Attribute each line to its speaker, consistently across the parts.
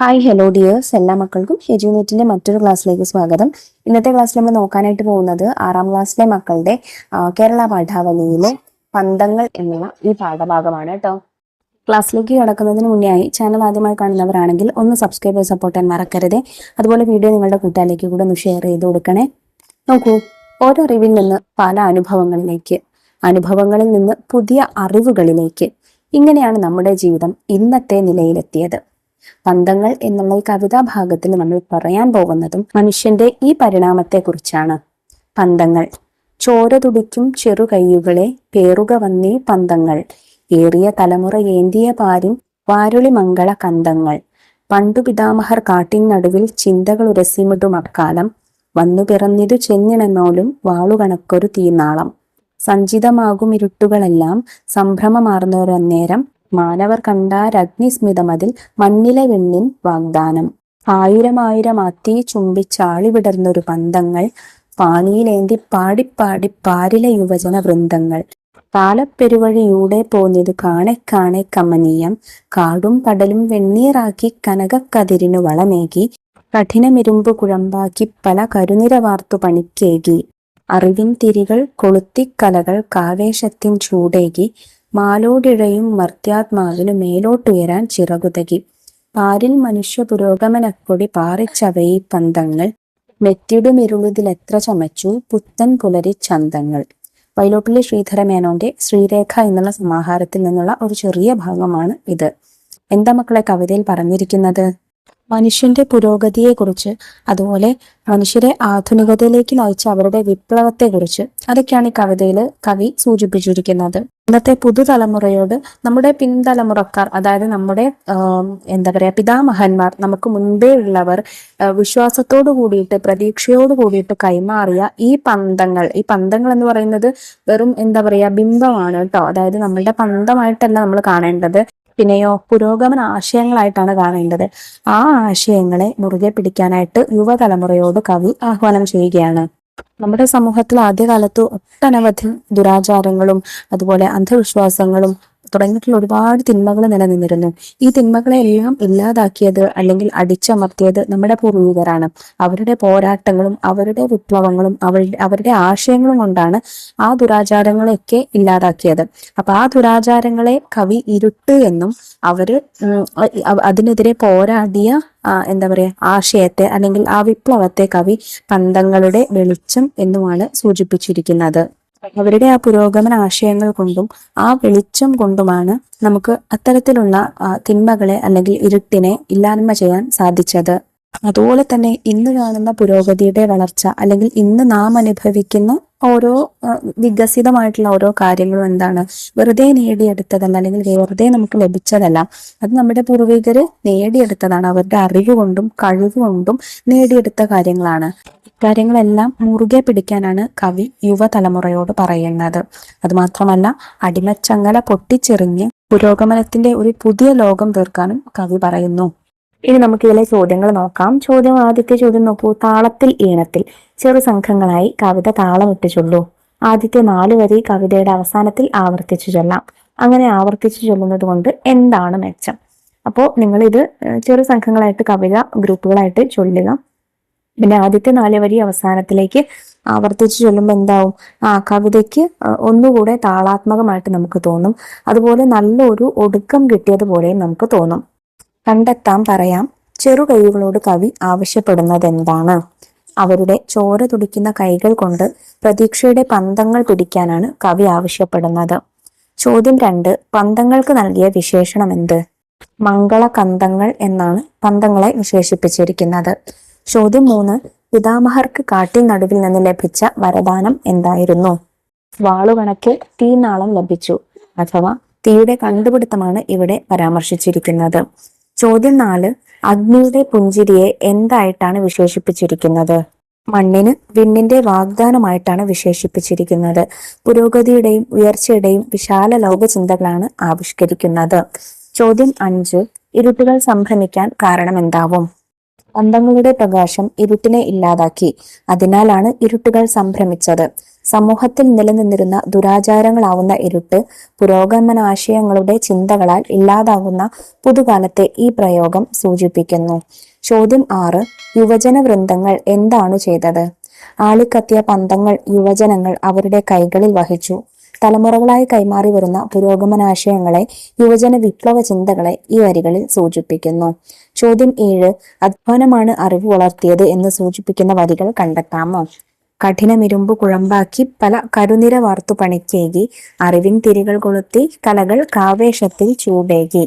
Speaker 1: Hi hello dears എല്ലാ മക്കൾക്കും എജ്യൂനേറ്റിന്റെ മറ്റൊരു ക്ലാസ്സിലേക്ക് സ്വാഗതം. ഇന്നത്തെ ക്ലാസ്സിൽ നമ്മൾ നോക്കാനായിട്ട് പോകുന്നത് ആറാം ക്ലാസ്സിലെ മക്കളുടെ കേരള പാഠാവലിയിലെ പന്തങ്ങൾ എന്നുള്ള ഈ പാഠഭാഗമാണ് കേട്ടോ. ക്ലാസ്സിലേക്ക് കിടക്കുന്നതിന് മുന്നേ ചാനൽ ആദ്യമായി കാണുന്നവരാണെങ്കിൽ ഒന്ന് സബ്സ്ക്രൈബ് ചെയ്ത് സപ്പോർട്ട് ചെയ്യാൻ മറക്കരുത്. അതുപോലെ വീഡിയോ നിങ്ങളുടെ കൂട്ടുകാരിലേക്ക് കൂടെ ഒന്ന് ഷെയർ ചെയ്ത് കൊടുക്കണേ. നോക്കൂ ഓരോ അറിവിൽ നിന്ന് പല അനുഭവങ്ങളിലേക്ക് അനുഭവങ്ങളിൽ നിന്ന് പുതിയ അറിവുകളിലേക്ക് ഇങ്ങനെയാണ് നമ്മുടെ ജീവിതം ഇന്നത്തെ നിലയിലെത്തിയത്. പന്തങ്ങൾ എന്നുള്ള ഈ കവിതാ ഭാഗത്തിൽ നമ്മൾ പറയാൻ പോകുന്നതും മനുഷ്യന്റെ ഈ പരിണാമത്തെക്കുറിച്ചാണ്. പന്തങ്ങൾ. ചോര തുടിക്കും ചെറുകൈയുകളെ പേറുക വന്നീ പന്തങ്ങൾ. ഏറിയ തലമുറ ഏന്തിയ പാരിൻ വാരുളി മംഗള കന്തങ്ങൾ. പണ്ടു പിതാമഹർ കാട്ടിൻ നടുവിൽ ചിന്തകൾ ഉരസിമിടും അക്കാലം. വന്നു പിറന്നിതു ചെന്നിണന്നോലും വാളുകണക്കൊരു തീനാളം. സഞ്ചിതമാകും ഇരുട്ടുകളെല്ലാം സംഭ്രമമാർന്നൊരന്നേരം മാനവർ കണ്ടാരഗ്നിസ്മിതമതിൽ മണ്ണിലെ വെണ്ണിൻ വാഗ്ദാനം. ആയിരം ആയിരം അത്തി ചുംബിച്ചാളി വിടർന്നൊരു പന്തങ്ങൾ പാണിയിലേന്തി പാടിപ്പാടി പാരിലെ യുവജന വൃന്ദങ്ങൾ. കാലപ്പെരുവഴിയൂടെ പോന്നിത് കാണെ കാണെ കമനീയം കാടും കടലും വെണ്ണീറാക്കി കനകക്കതിരിനു വളമേകി കഠിനമിരുമ്പു കുഴമ്പാക്കി പല കരുനിര വാർത്തു പണിക്കേകി. അറിവിൻ തിരികൾ കൊളുത്തിക്കലകൾ കാവേശത്തിൻ ചൂടേകി മാലോടിഴയും മർത്യാത്മാവിനു മേലോട്ടുയരാൻ ചിറകുതകി. പാരിൽ മനുഷ്യ പുരോഗമനക്കൊടി പാറിച്ചവയി പന്തങ്ങൾ. മെറ്റിടുമിരുളിതിലെത്ര ചമച്ചു പുത്തൻ പുലരി ചന്തങ്ങൾ. വൈലോപ്പിള്ളി ശ്രീധര മേനോന്റെ ശ്രീരേഖ എന്നുള്ള സമാഹാരത്തിൽ നിന്നുള്ള ഒരു ചെറിയ ഭാഗമാണ് ഇത്. എന്താ മക്കളെ കവിതയിൽ പറഞ്ഞിരിക്കുന്നത്? മനുഷ്യന്റെ പുരോഗതിയെ കുറിച്ച് അതുപോലെ മനുഷ്യരെ ആധുനികതയിലേക്ക് നയിച്ച അവരുടെ വിപ്ലവത്തെക്കുറിച്ച് അതൊക്കെയാണ് ഈ കവിതയിൽ കവി സൂചിപ്പിച്ചിരിക്കുന്നത്. ഇന്നത്തെ പുതുതലമുറയോട് നമ്മുടെ പിൻതലമുറക്കാർ അതായത് നമ്മുടെ എന്താ പറയാ പിതാമഹന്മാർ നമുക്ക് മുൻപേ ഉള്ളവർ വിശ്വാസത്തോട് കൂടിയിട്ട് പ്രതീക്ഷയോട് കൂടിയിട്ട് കൈമാറിയ ഈ പന്തങ്ങൾ ഈ പന്തങ്ങൾ എന്ന് പറയുന്നത് വെറും എന്താ പറയാ ബിംബമാണ് കേട്ടോ. അതായത് നമ്മളുടെ പന്തമായിട്ടല്ല നമ്മൾ കാണേണ്ടത്. പിന്നെയോ പുരോഗമന ആശയങ്ങളായിട്ടാണ് കാണേണ്ടത്. ആ ആശയങ്ങളെ മുറുകെ പിടിക്കാനായിട്ട് യുവതലമുറയോട് കവി ആഹ്വാനം ചെയ്യുകയാണ്. നമ്മുടെ സമൂഹത്തിൽ ആദ്യകാലത്ത് ഒട്ടനവധി ദുരാചാരങ്ങളും അതുപോലെ അന്ധവിശ്വാസങ്ങളും തുടങ്ങിയിട്ടുള്ള ഒരുപാട് തിന്മകൾ നിലനിന്നിരുന്നു. ഈ തിന്മകളെ എല്ലാം ഇല്ലാതാക്കിയത് അല്ലെങ്കിൽ അടിച്ചമർത്തിയത് നമ്മുടെ പൂർവികരാണ്. അവരുടെ പോരാട്ടങ്ങളും അവരുടെ വിപ്ലവങ്ങളും അവരുടെ അവരുടെ ആശയങ്ങളും കൊണ്ടാണ് ആ ദുരാചാരങ്ങളെയൊക്കെ ഇല്ലാതാക്കിയത്. അപ്പൊ ആ ദുരാചാരങ്ങളെ കവി ഇരുട്ട് എന്നും അവർ അതിനെതിരെ പോരാടിയ എന്താ പറയാ ആശയത്തെ അല്ലെങ്കിൽ ആ വിപ്ലവത്തെ കവി പന്തങ്ങളുടെ വെളിച്ചം എന്നുമാണ് സൂചിപ്പിച്ചിരിക്കുന്നത്. അവരുടെ ആ പുരോഗമന ആശയങ്ങൾ കൊണ്ടും ആ വെളിച്ചം കൊണ്ടുമാണ് നമുക്ക് അത്തരത്തിലുള്ള തിന്മകളെ അല്ലെങ്കിൽ ഇരുട്ടിനെ ഇല്ലായ്മ ചെയ്യാൻ സാധിച്ചത്. അതുപോലെ തന്നെ ഇന്ന് കാണുന്ന പുരോഗതിയുടെ വളർച്ച അല്ലെങ്കിൽ ഇന്ന് നാം അനുഭവിക്കുന്ന ഓരോ വികസിതമായിട്ടുള്ള ഓരോ കാര്യങ്ങളും എന്താണ്? വെറുതെ നേടിയെടുത്തതല്ല അല്ലെങ്കിൽ വെറുതെ നമുക്ക് ലഭിച്ചതല്ല. അത് നമ്മുടെ പൂർവികര് നേടിയെടുത്തതാണ്. അവരുടെ അറിവ് കൊണ്ടും കഴിവ് കൊണ്ടും നേടിയെടുത്ത കാര്യങ്ങളാണ്. ഇക്കാര്യങ്ങളെല്ലാം മുറുകെ പിടിക്കാനാണ് കവി യുവതലമുറയോട് പറയുന്നത്. അതുമാത്രമല്ല അടിമച്ചങ്ങല പൊട്ടിച്ചെറിഞ്ഞ് പുരോഗമനത്തിന്റെ ഒരു പുതിയ ലോകം തീർക്കാനും കവി പറയുന്നു. ഇനി നമുക്ക് ഇതിലെ ചോദ്യങ്ങൾ നോക്കാം. ചോദ്യം ആദ്യത്തെ ചോദ്യം നോക്കൂ. താളത്തിൽ ഈണത്തിൽ ചെറു സംഘങ്ങളായി കവിത താളമിട്ട് ചൊല്ലൂ ആദ്യത്തെ നാല് വരി കവിതയുടെ അവസാനത്തിൽ ആവർത്തിച്ചു ചൊല്ലാം. അങ്ങനെ ആവർത്തിച്ചു ചൊല്ലുന്നത് കൊണ്ട് എന്താണ് മെച്ചം? അപ്പോൾ നിങ്ങൾ ഇത് ചെറു സംഘങ്ങളായിട്ട് കവിത ഗ്രൂപ്പുകളായിട്ട് ചൊല്ലുക. പിന്നെ ആദ്യത്തെ നാല് വരി അവസാനത്തിലേക്ക് ആവർത്തിച്ച് ചൊല്ലുമ്പോൾ എന്താവും? ആ കവിതയ്ക്ക് ഒന്നുകൂടെ താളാത്മകമായിട്ട് നമുക്ക് തോന്നും. അതുപോലെ നല്ലൊരു ഒടുക്കം കിട്ടിയതുപോലെയും നമുക്ക് തോന്നും. കണ്ടെത്താൻ പറയാം ചെറുകൈകളോട് കവി ആവശ്യപ്പെടുന്നത് എന്താണ് അവരുടെ ചോര തുടിക്കുന്ന കൈകൾ കൊണ്ട് പ്രതീക്ഷയുടെ പന്തങ്ങൾ പിടിക്കാനാണ് കവി ആവശ്യപ്പെടുന്നത്. ചോദ്യം രണ്ട് പന്തങ്ങൾക്ക് നൽകിയ വിശേഷണം എന്ത്? മംഗളകന്തങ്ങൾ എന്നാണ് പന്തങ്ങളെ വിശേഷിപ്പിച്ചിരിക്കുന്നത്. ചോദ്യം മൂന്ന്. പിതാമഹർക്ക് കാട്ടിൽ നടുവിൽ നിന്ന് ലഭിച്ച വരദാനം എന്തായിരുന്നു? വാളുകണക്ക് തീനാളം ലഭിച്ചു അഥവാ തീയുടെ കണ്ടുപിടുത്തമാണ് ഇവിടെ പരാമർശിച്ചിരിക്കുന്നത്. ചോദ്യം നാല്. അഗ്നിയുടെ പുഞ്ചിരിയെ എന്തായിട്ടാണ് വിശേഷിപ്പിച്ചിരിക്കുന്നത്? മണ്ണിന് വിണ്ണിന്റെ വാഗ്ദാനമായിട്ടാണ് വിശേഷിപ്പിച്ചിരിക്കുന്നത്. പുരോഗതിയുടെയും ഉയർച്ചയുടെയും വിശാല ലോകചിന്തകളാണ് ആവിഷ്കരിക്കുന്നത്. ചോദ്യം അഞ്ച്. ഇരുട്ടുകൾ സംഭ്രമിക്കാൻ കാരണം എന്താവും പന്തങ്ങളുടെ പ്രകാശം ഇരുട്ടിനെ ഇല്ലാതാക്കി. അതിനാലാണ് ഇരുട്ടുകൾ സംഭ്രമിച്ചത്. സമൂഹത്തിൽ നിലനിന്നിരുന്ന ദുരാചാരങ്ങളാവുന്ന ഇരുട്ട് പുരോഗമന ആശയങ്ങളുടെ ചിന്തകളാൽ ഇല്ലാതാകുന്ന പുതുകാലത്തെ ഈ പ്രയോഗം സൂചിപ്പിക്കുന്നു. ചോദ്യം ആറ് യുവജന വൃന്ദങ്ങൾ എന്താണ് ചെയ്തത്? ആളിക്കത്തിയ പന്തങ്ങൾ യുവജനങ്ങൾ അവരുടെ കൈകളിൽ വഹിച്ചു. തലമുറകളായി കൈമാറി വരുന്ന പുരോഗമനാശയങ്ങളെ യുവജന വിപ്ലവ ചിന്തകളെ ഈ വരികളിൽ സൂചിപ്പിക്കുന്നു. ചോദ്യം ഏഴ് അധ്വാനമാണ് അറിവ് വളർത്തിയത് എന്ന് സൂചിപ്പിക്കുന്ന വരികൾ കണ്ടെത്താമോ? കഠിനമിരുമ്പ് കുഴമ്പാക്കി പല കരുനിര വാർത്തു പണിക്കേകി അറിവിൻ തിരികൾ കൊളുത്തി കലകൾ കാവേശത്തിൽ ചൂടേകി.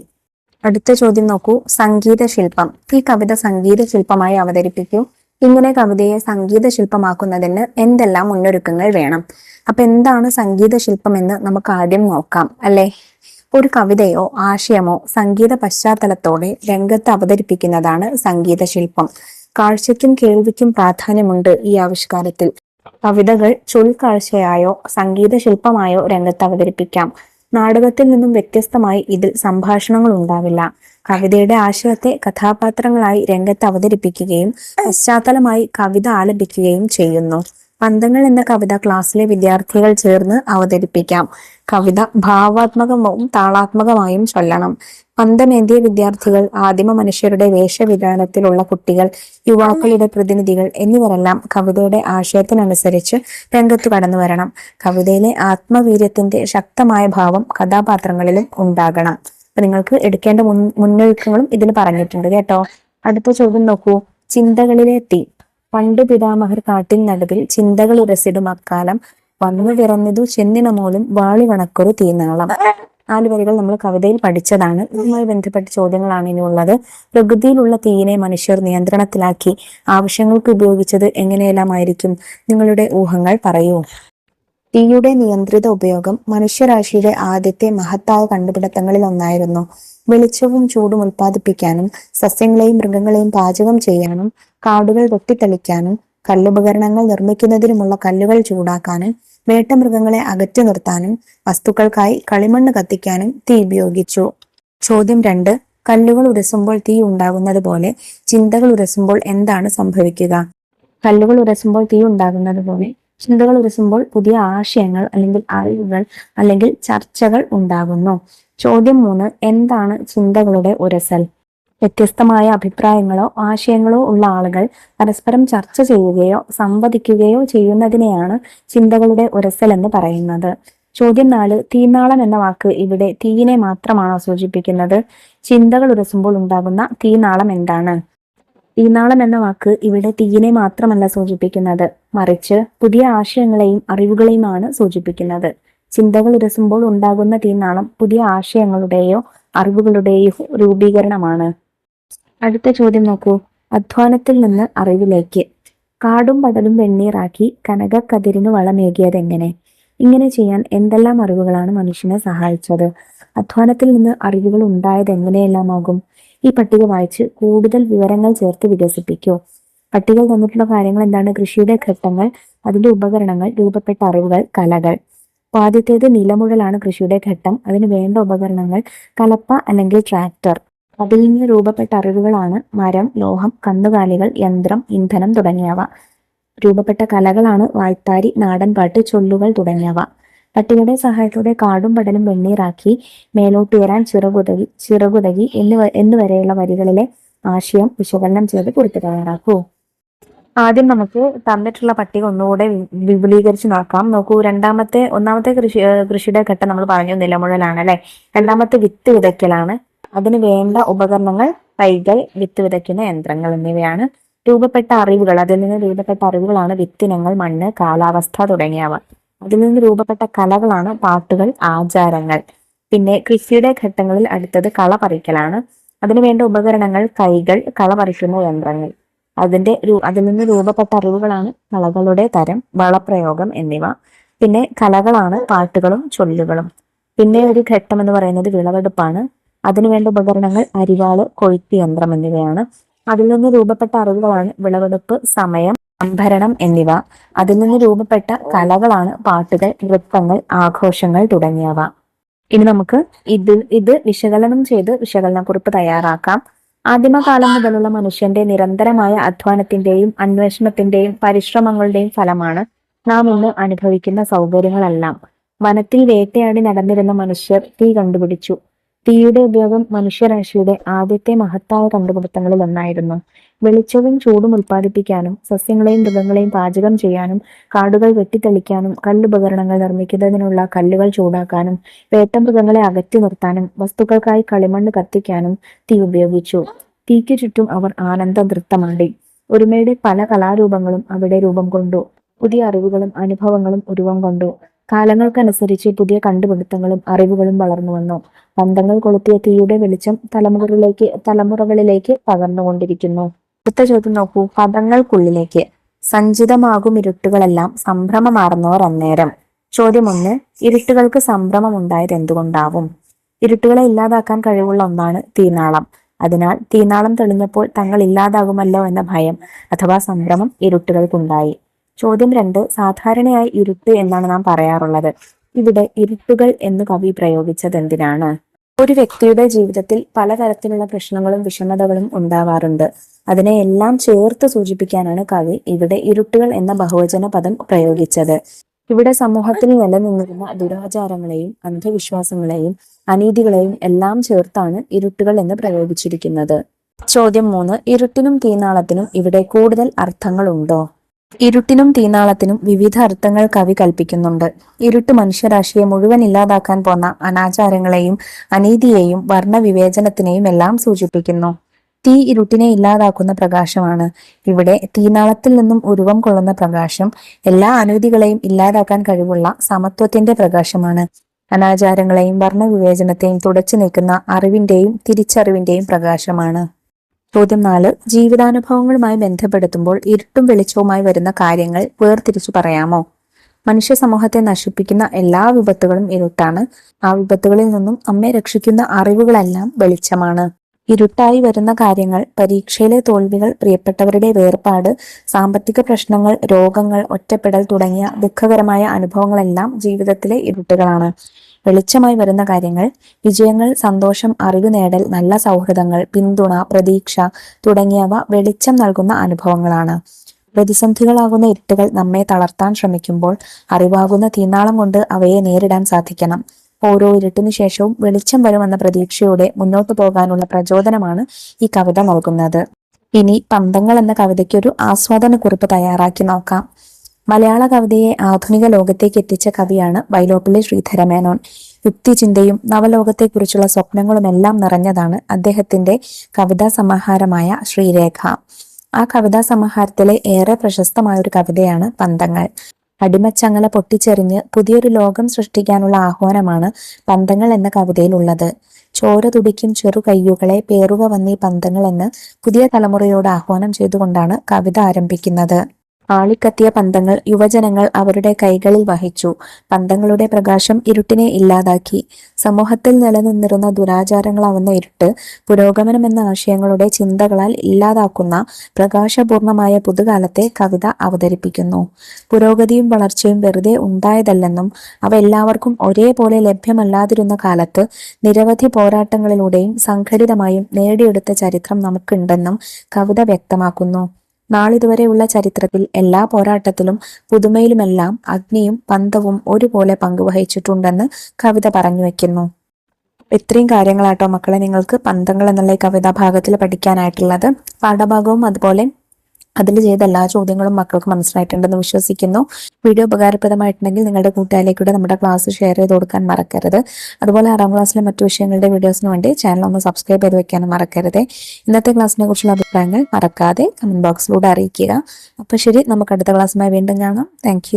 Speaker 1: അടുത്ത ചോദ്യം നോക്കൂ. സംഗീത ശില്പം ഈ കവിത സംഗീത ശില്പമായി അവതരിപ്പിക്കൂ. ഇങ്ങനെ കവിതയെ സംഗീത ശില്പമാക്കുന്നതിന് എന്തെല്ലാം മുന്നൊരുക്കങ്ങൾ വേണം? അപ്പൊ എന്താണ് സംഗീത ശില്പം എന്ന് നമുക്ക് ആദ്യം നോക്കാം അല്ലെ? ഒരു കവിതയോ ആശയമോ സംഗീത പശ്ചാത്തലത്തോടെ രംഗത്ത് അവതരിപ്പിക്കുന്നതാണ് സംഗീത ശില്പം കാഴ്ചയ്ക്കും കേൾവിക്കും പ്രാധാന്യമുണ്ട് ഈ ആവിഷ്കാരത്തിൽ. കവിതകൾ ചൊൽക്കാഴ്ചയായോ സംഗീത ശില്പമായോ രംഗത്ത് അവതരിപ്പിക്കാം. നാടകത്തിൽ നിന്നും വ്യത്യസ്തമായി ഇതിൽ സംഭാഷണങ്ങൾ ഉണ്ടാവില്ല. കവിതയുടെ ആശയത്തെ കഥാപാത്രങ്ങളായി രംഗത്ത് അവതരിപ്പിക്കുകയും പശ്ചാത്തലമായി കവിത ആലപിക്കുകയും ചെയ്യുന്നു. പന്തങ്ങൾ എന്ന കവിത ക്ലാസ്സിലെ വിദ്യാർത്ഥികൾ ചേർന്ന് അവതരിപ്പിക്കാം. കവിത ഭാവാത്മകവും താളാത്മകമായും ചൊല്ലണം. പന്തമേന്തിയ വിദ്യാർത്ഥികൾ ആദിമ മനുഷ്യരുടെ വേഷവിധാനത്തിലുള്ള കുട്ടികൾ യുവാക്കളുടെ പ്രതിനിധികൾ എന്നിവരെല്ലാം കവിതയുടെ ആശയത്തിനനുസരിച്ച് രംഗത്തു കടന്നു വരണം. കവിതയിലെ ആത്മവീര്യത്തിന്റെ ശക്തമായ ഭാവം കഥാപാത്രങ്ങളിലും ഉണ്ടാകണം. അപ്പൊ നിങ്ങൾക്ക് എടുക്കേണ്ട മുൻ മുന്നൊരുക്കങ്ങളും ഇതിൽ പറഞ്ഞിട്ടുണ്ട് കേട്ടോ. അടുത്ത ചോദ്യം നോക്കൂ. ചിന്തകളിലെ തീ പണ്ട് പിതാമഹർ കാട്ടിൻ നടുവിൽ ചിന്തകൾ ഉരസിടും അക്കാലം. വന്നു പിറന്നതു വാളി വണക്കൊരു തീനാളം. നാല് വരികൾ നമ്മൾ കവിതയിൽ പഠിച്ചതാണ്. ഇതുമായി ബന്ധപ്പെട്ട ചോദ്യങ്ങളാണ് ഇനിയുള്ളത് പ്രകൃതിയിലുള്ള തീയിനെ മനുഷ്യർ നിയന്ത്രണത്തിലാക്കി ആവശ്യങ്ങൾക്ക് ഉപയോഗിച്ചത് എങ്ങനെയെല്ലാമായിരിക്കും? നിങ്ങളുടെ ഊഹങ്ങൾ പറയൂ. തീയുടെ നിയന്ത്രിത ഉപയോഗം മനുഷ്യരാശിയുടെ ആദ്യത്തെ മഹത്തായ കണ്ടുപിടുത്തങ്ങളിൽ ഒന്നായിരുന്നു. വെളിച്ചവും ചൂടും ഉൽപ്പാദിപ്പിക്കാനും സസ്യങ്ങളെയും മൃഗങ്ങളെയും പാചകം ചെയ്യാനും കാടുകൾ വെട്ടിത്തെളിക്കാനും കല്ലുപകരണങ്ങൾ നിർമ്മിക്കുന്നതിനുമുള്ള കല്ലുകൾ ചൂടാക്കാനും വേട്ടമൃഗങ്ങളെ അകറ്റി നിർത്താനും വസ്തുക്കൾക്കായി കളിമണ്ണ് കത്തിക്കാനും തീ ഉപയോഗിച്ചു. ചോദ്യം രണ്ട്. കല്ലുകൾ ഉരസുമ്പോൾ തീ ഉണ്ടാകുന്നത് പോലെ ചിന്തകൾ ഉരസുമ്പോൾ എന്താണ് സംഭവിക്കുക? കല്ലുകൾ ഉരസുമ്പോൾ തീ ഉണ്ടാകുന്നത് പോലെ ചിന്തകൾ ഉരസുമ്പോൾ പുതിയ ആശയങ്ങൾ അല്ലെങ്കിൽ അറിവുകൾ അല്ലെങ്കിൽ ചർച്ചകൾ ഉണ്ടാകുന്നു. ചോദ്യം മൂന്ന്. എന്താണ് ചിന്തകളുടെ ഉരസൽ? വ്യത്യസ്തമായ അഭിപ്രായങ്ങളോ ആശയങ്ങളോ ഉള്ള ആളുകൾ പരസ്പരം ചർച്ച ചെയ്യുകയോ സംവദിക്കുകയോ ചെയ്യുന്നതിനെയാണ് ചിന്തകളുടെ ഉരസൽ എന്ന് പറയുന്നത്. ചോദ്യം നാല് തീനാളം എന്ന വാക്ക് ഇവിടെ തീയിനെ മാത്രമാണോ സൂചിപ്പിക്കുന്നത്. ചിന്തകൾ ഉരസുമ്പോൾ ഉണ്ടാകുന്ന തീനാളം എന്താണ്? തീനാളം എന്ന വാക്ക് ഇവിടെ തീയിനെ മാത്രമല്ല സൂചിപ്പിക്കുന്നത്. മറിച്ച് പുതിയ ആശയങ്ങളെയും അറിവുകളെയുമാണ് സൂചിപ്പിക്കുന്നത്. ചിന്തകൾ ഉരസുമ്പോൾ ഉണ്ടാകുന്ന തീനാളം പുതിയ ആശയങ്ങളുടെയോ അറിവുകളുടെയോ രൂപീകരണമാണ്. അടുത്ത ചോദ്യം നോക്കൂ. അധ്വാനത്തിൽ നിന്ന് അറിവിലേക്ക്. കാടും പടലും വെണ്ണീറാക്കി കനകക്കതിരിന് വളമേകിയത് എങ്ങനെ ഇങ്ങനെ ചെയ്യാൻ എന്തെല്ലാം അറിവുകളാണ് മനുഷ്യനെ സഹായിച്ചത്? അധ്വാനത്തിൽ നിന്ന് അറിവുകൾ ഉണ്ടായത് എങ്ങനെയെല്ലാമാകും ഈ പട്ടിക വായിച്ച് കൂടുതൽ വിവരങ്ങൾ ചേർത്ത് വികസിപ്പിക്കൂ. പട്ടികയിൽ തന്നിട്ടുള്ള കാര്യങ്ങൾ എന്താണ്? കൃഷിയുടെ ഘട്ടങ്ങൾ അതിന്റെ ഉപകരണങ്ങൾ രൂപപ്പെട്ട അറിവുകൾ കലകൾ. ആദ്യത്തേത് നിലമുഴലാണ് കൃഷിയുടെ ഘട്ടം. അതിന് വേണ്ട ഉപകരണങ്ങൾ കലപ്പ അല്ലെങ്കിൽ ട്രാക്ടർ. അതിൽ നിന്ന് രൂപപ്പെട്ട അറിവുകളാണ് മരം ലോഹം കന്നുകാലികൾ യന്ത്രം ഇന്ധനം തുടങ്ങിയവ. രൂപപ്പെട്ട കലകളാണ് വായ്ത്താരി നാടൻപാട്ട് ചൊല്ലുകൾ തുടങ്ങിയവ. പട്ടികയുടെ സഹായത്തോടെ കാടും പടലും വെണ്ണീറാക്കി മേലോട്ടുയരാൻ ചിറകുതകി ചിറകുതകി എന്നിവ എന്നുവരെയുള്ള വരികളിലെ ആശയം വിശകലനം ചെയ്ത് കുറിപ്പ് തയ്യാറാക്കൂ. ആദ്യം നമുക്ക് തന്നിട്ടുള്ള പട്ടിക ഒന്നുകൂടെ വിപുലീകരിച്ച് നോക്കാം. നോക്കൂ രണ്ടാമത്തെ ഒന്നാമത്തെ കൃഷി കൃഷിയുടെ ഘട്ടം നമ്മൾ പറഞ്ഞു നിലമുഴലാണ് അല്ലെ രണ്ടാമത്തെ വിത്ത് വിതയ്ക്കലാണ്. അതിന് വേണ്ട ഉപകരണങ്ങൾ തൈകൾ വിത്ത് വിതയ്ക്കുന്ന യന്ത്രങ്ങൾ എന്നിവയാണ്. രൂപപ്പെട്ട അറിവുകൾ അതിൽ നിന്ന് രൂപപ്പെട്ട അറിവുകളാണ് വിത്തിനങ്ങൾ മണ്ണ് കാലാവസ്ഥ തുടങ്ങിയവ. അതിൽ നിന്ന് രൂപപ്പെട്ട കലകളാണ് പാട്ടുകൾ ആചാരങ്ങൾ. പിന്നെ കൃഷിയുടെ ഘട്ടങ്ങളിൽ അടുത്തത് കള പറിക്കലാണ് അതിനു വേണ്ട ഉപകരണങ്ങൾ കൈകൾ കള പറിക്കുന്ന യന്ത്രങ്ങൾ അതിന്റെ അതിൽ നിന്ന് രൂപപ്പെട്ട അറിവുകളാണ് കളകളുടെ തരം വളപ്രയോഗം എന്നിവ. പിന്നെ കലകളാണ് പാട്ടുകളും ചൊല്ലുകളും. പിന്നെ ഒരു ഘട്ടം എന്ന് പറയുന്നത് വിളവെടുപ്പാണ്. അതിനുവേണ്ട ഉപകരണങ്ങൾ അരിവാൾ കൊയ്ത്ത് യന്ത്രം എന്നിവയാണ്. അതിൽ നിന്ന് രൂപപ്പെട്ട അറിവുകളാണ് വിളവെടുപ്പ് സമയം സംഭരണം എന്നിവ. അതിൽ നിന്ന് രൂപപ്പെട്ട കലകളാണ് പാട്ടുകൾ നൃത്തങ്ങൾ ആഘോഷങ്ങൾ തുടങ്ങിയവ. ഇനി നമുക്ക് ഇത് ഇത് വിശകലനം ചെയ്ത് വിശകലനക്കുറിപ്പ് തയ്യാറാക്കാം. ആദിമകാലം മുതലുള്ള മനുഷ്യന്റെ നിരന്തരമായ അധ്വാനത്തിന്റെയും അന്വേഷണത്തിന്റെയും പരിശ്രമങ്ങളുടെയും ഫലമാണ് നാം ഇന്ന് അനുഭവിക്കുന്ന സൗകര്യങ്ങളെല്ലാം. വനത്തിൽ വേട്ടയാടി നടന്നിരുന്ന മനുഷ്യർ തീ കണ്ടുപിടിച്ചു. തീയുടെ ഉപയോഗം മനുഷ്യരാശിയുടെ ആദ്യത്തെ മഹത്തായ കണ്ടുപിടുത്തങ്ങളിൽ ഒന്നായിരുന്നു. വെളിച്ചവും ചൂടും ഉൽപ്പാദിപ്പിക്കാനും സസ്യങ്ങളെയും മൃഗങ്ങളെയും പാചകം ചെയ്യാനും കാടുകൾ വെട്ടിത്തെളിക്കാനും കല്ലുപകരണങ്ങൾ നിർമ്മിക്കുന്നതിനുള്ള കല്ലുകൾ ചൂടാക്കാനും വേട്ടമൃഗങ്ങളെ അകറ്റി നിർത്താനും വസ്തുക്കൾക്കായി കളിമണ്ണ് കത്തിക്കാനും തീ ഉപയോഗിച്ചു. തീക്ക് ചുറ്റും അവർ ആനന്ദ നൃത്തമാടി ഒരുമയുടെ പല കലാരൂപങ്ങളും അവിടെ രൂപം കൊണ്ടു. പുതിയ അറിവുകളും അനുഭവങ്ങളും ഉരുവം കൊണ്ടു. കാലങ്ങൾക്കനുസരിച്ച് പുതിയ കണ്ടുപിടുത്തങ്ങളും അറിവുകളും വളർന്നു വന്നു. പന്തങ്ങൾ കൊളുത്തിയ തീയുടെ വെളിച്ചം തലമുറകളിലേക്ക് തലമുറകളിലേക്ക് പകർന്നുകൊണ്ടിരിക്കുന്നു. അടുത്ത ചോദ്യം നോക്കൂ. പദങ്ങൾക്കുള്ളിലേക്ക്. സഞ്ചിതമാകും ഇരുട്ടുകളെല്ലാം സംഭ്രമമാർന്നവർ അന്നേരം. ചോദ്യം ഒന്ന് ഇരുട്ടുകൾക്ക് സംഭ്രമം ഉണ്ടായത് എന്തുകൊണ്ടാവും? ഇരുട്ടുകളെ ഇല്ലാതാക്കാൻ കഴിവുള്ള ഒന്നാണ് തീനാളം. അതിനാൽ തീനാളം തെളിഞ്ഞപ്പോൾ തങ്ങൾ ഇല്ലാതാകുമല്ലോ എന്ന ഭയം അഥവാ സംഭ്രമം ഇരുട്ടുകൾക്കുണ്ടായി. ചോദ്യം രണ്ട് സാധാരണയായി ഇരുട്ട് എന്നാണ് നാം പറയാറുള്ളത്. ഇവിടെ ഇരുട്ടുകൾ എന്ന് കവി പ്രയോഗിച്ചത് എന്തിനാണ്? ഒരു വ്യക്തിയുടെ ജീവിതത്തിൽ പലതരത്തിലുള്ള പ്രശ്നങ്ങളും വിഷമതകളും ഉണ്ടാവാറുണ്ട്. അതിനെ എല്ലാം ചേർത്ത് സൂചിപ്പിക്കാനാണ് കവി ഇവിടെ ഇരുട്ടുകൾ എന്ന ബഹുവചന പദം പ്രയോഗിച്ചത്. ഇവിടെ സമൂഹത്തിൽ നിലനിന്നിരുന്ന ദുരാചാരങ്ങളെയും അന്ധവിശ്വാസങ്ങളെയും അനീതികളെയും എല്ലാം ചേർത്താണ് ഇരുട്ടുകൾ എന്ന് പ്രയോഗിച്ചിരിക്കുന്നത്. ചോദ്യം മൂന്ന് ഇരുട്ടിനും തീനാളത്തിനും ഇവിടെ കൂടുതൽ അർത്ഥങ്ങളുണ്ടോ? ഇരുട്ടിനും തീനാളത്തിനും വിവിധ അർത്ഥങ്ങൾ കവി കൽപ്പിക്കുന്നുണ്ട്. ഇരുട്ട് മനുഷ്യരാശിയെ മുഴുവൻ ഇല്ലാതാക്കാൻ പോന്ന അനാചാരങ്ങളെയും അനീതിയെയും വർണവിവേചനത്തിനെയും എല്ലാം സൂചിപ്പിക്കുന്നു. തീ ഇരുട്ടിനെ ഇല്ലാതാക്കുന്ന പ്രകാശമാണ്. ഇവിടെ തീനാളത്തിൽ നിന്നും ഉരുവം കൊള്ളുന്ന പ്രകാശം എല്ലാ അനീതികളെയും ഇല്ലാതാക്കാൻ കഴിവുള്ള സമത്വത്തിന്റെ പ്രകാശമാണ്. അനാചാരങ്ങളെയും വർണവിവേചനത്തെയും തുടച്ചു നീക്കുന്ന അറിവിന്റെയും തിരിച്ചറിവിന്റെയും പ്രകാശമാണ്. ചോദ്യം നാല്. ജീവിതാനുഭവങ്ങളുമായി ബന്ധപ്പെടുത്തുമ്പോൾ ഇരുട്ടും വെളിച്ചവുമായി വരുന്ന കാര്യങ്ങൾ വേർതിരിച്ചു പറയാമോ? മനുഷ്യ സമൂഹത്തെ നശിപ്പിക്കുന്ന എല്ലാ വിപത്തുകളും ഇരുട്ടാണ്. ആ വിപത്തുകളിൽ നിന്നും അമ്മയെ രക്ഷിക്കുന്ന അറിവുകളെല്ലാം വെളിച്ചമാണ്. ഇരുട്ടായി വരുന്ന കാര്യങ്ങൾ പരീക്ഷയിലെ തോൽവികൾ പ്രിയപ്പെട്ടവരുടെ വേർപാട് സാമ്പത്തിക പ്രശ്നങ്ങൾ രോഗങ്ങൾ ഒറ്റപ്പെടൽ തുടങ്ങിയ ദുഃഖകരമായ അനുഭവങ്ങളെല്ലാം ജീവിതത്തിലെ ഇരുട്ടുകളാണ്. വെളിച്ചമായി വരുന്ന കാര്യങ്ങൾ വിജയങ്ങൾ സന്തോഷം അറിവ് നേടൽ നല്ല സൗഹൃദങ്ങൾ പിന്തുണ പ്രതീക്ഷ തുടങ്ങിയവ വെളിച്ചം നൽകുന്ന അനുഭവങ്ങളാണ്. പ്രതിസന്ധികളാകുന്ന ഇരുട്ടുകൾ നമ്മെ തളർത്താൻ ശ്രമിക്കുമ്പോൾ അറിവാകുന്ന തീനാളം കൊണ്ട് അവയെ നേരിടാൻ സാധിക്കണം. ഓരോ ഇരുട്ടിനു ശേഷവും വെളിച്ചം വരുമെന്ന പ്രതീക്ഷയോടെ മുന്നോട്ട് പോകാനുള്ള പ്രചോദനമാണ് ഈ കവിത നൽകുന്നത്. ഇനി പന്തങ്ങൾ എന്ന കവിതയ്ക്ക് ഒരു ആസ്വാദന കുറിപ്പ് തയ്യാറാക്കി നോക്കാം. മലയാള കവിതയെ ആധുനിക ലോകത്തേക്ക് എത്തിച്ച കവിയാണ് വൈലോപ്പിള്ളി ശ്രീധരമേനോൻ. യുക്തിചിന്തയും നവലോകത്തെക്കുറിച്ചുള്ള സ്വപ്നങ്ങളുമെല്ലാം നിറഞ്ഞതാണ് അദ്ദേഹത്തിന്റെ കവിതാ സമാഹാരമായ ശ്രീരേഖ. ആ കവിതാ സമാഹാരത്തിലെ ഏറെ പ്രശസ്തമായ ഒരു കവിതയാണ് പന്തങ്ങൾ. അടിമച്ചങ്ങല പൊട്ടിച്ചെറിഞ്ഞ് പുതിയൊരു ലോകം സൃഷ്ടിക്കാനുള്ള ആഹ്വാനമാണ് പന്തങ്ങൾ എന്ന കവിതയിൽ ഉള്ളത് ചോര തുടിക്കും ചെറു കയ്യുകളെ പേറുക വന്നീ പന്തങ്ങൾ എന്ന് പുതിയ തലമുറയോട് ആഹ്വാനം ചെയ്തുകൊണ്ടാണ് കവിത ആരംഭിക്കുന്നത്. ആളിക്കത്തിയ പന്തങ്ങൾ യുവജനങ്ങൾ അവരുടെ കൈകളിൽ വഹിച്ചു. പന്തങ്ങളുടെ പ്രകാശം ഇരുട്ടിനെ ഇല്ലാതാക്കി. സമൂഹത്തിൽ നിലനിന്നിരുന്ന ദുരാചാരങ്ങളാവുന്ന ഇരുട്ട് പുരോഗമനം എന്ന ആശയങ്ങളുടെ ചിന്തകളാൽ ഇല്ലാതാക്കുന്ന പ്രകാശപൂർണമായ പുതുകാലത്തെ കവിത അവതരിപ്പിക്കുന്നു. പുരോഗതിയും വളർച്ചയും വെറുതെ ഉണ്ടായതല്ലെന്നും അവ എല്ലാവർക്കും ഒരേപോലെ ലഭ്യമല്ലാതിരുന്ന കാലത്ത് നിരവധി പോരാട്ടങ്ങളിലൂടെയും സംഘടിതമായും നേടിയെടുത്ത ചരിത്രം നമുക്കുണ്ടെന്നും കവിത വ്യക്തമാക്കുന്നു. നാളിതുവരെയുള്ള ചരിത്രത്തിൽ എല്ലാ പോരാട്ടത്തിലും പുതുമയിലുമെല്ലാം അഗ്നിയും പന്തവും ഒരുപോലെ പങ്കുവഹിച്ചിട്ടുണ്ടെന്ന് കവിത പറഞ്ഞു വെക്കുന്നു. ഇത്രയും കാര്യങ്ങളാട്ടോ മക്കളെ നിങ്ങൾക്ക് പന്തങ്ങൾ എന്നുള്ള ഈ കവിതാ ഭാഗത്തിൽ പഠിക്കാനായിട്ടുള്ളത്. പാഠഭാഗവും അതുപോലെ അതിൽ ചെയ്ത എല്ലാ ചോദ്യങ്ങളും മക്കൾക്ക് മനസ്സിലായിട്ടുണ്ടെന്ന് വിശ്വസിക്കുന്നു. വീഡിയോ ഉപകാരപ്രദമായിട്ടുണ്ടെങ്കിൽ നിങ്ങളുടെ കൂട്ടുകാരിലേക്കൂടെ നമ്മുടെ ക്ലാസ് ഷെയർ ചെയ്ത് കൊടുക്കാൻ മറക്കരുത്. അതുപോലെ ആറാം ക്ലാസ്സിലെ മറ്റു വിഷയങ്ങളുടെ വീഡിയോസിന് വേണ്ടി ചാനൽ ഒന്ന് സബ്സ്ക്രൈബ് ചെയ്ത് വെക്കാനും മറക്കരുത്. ഇന്നത്തെ ക്ലാസ്സിനെ കുറിച്ചുള്ള അഭിപ്രായങ്ങൾ മറക്കാതെ കമന്റ് ബോക്സിലൂടെ അറിയിക്കുക. അപ്പോൾ ശരി നമുക്ക് അടുത്ത ക്ലാസ്സുമായി വീണ്ടും കാണാം. താങ്ക്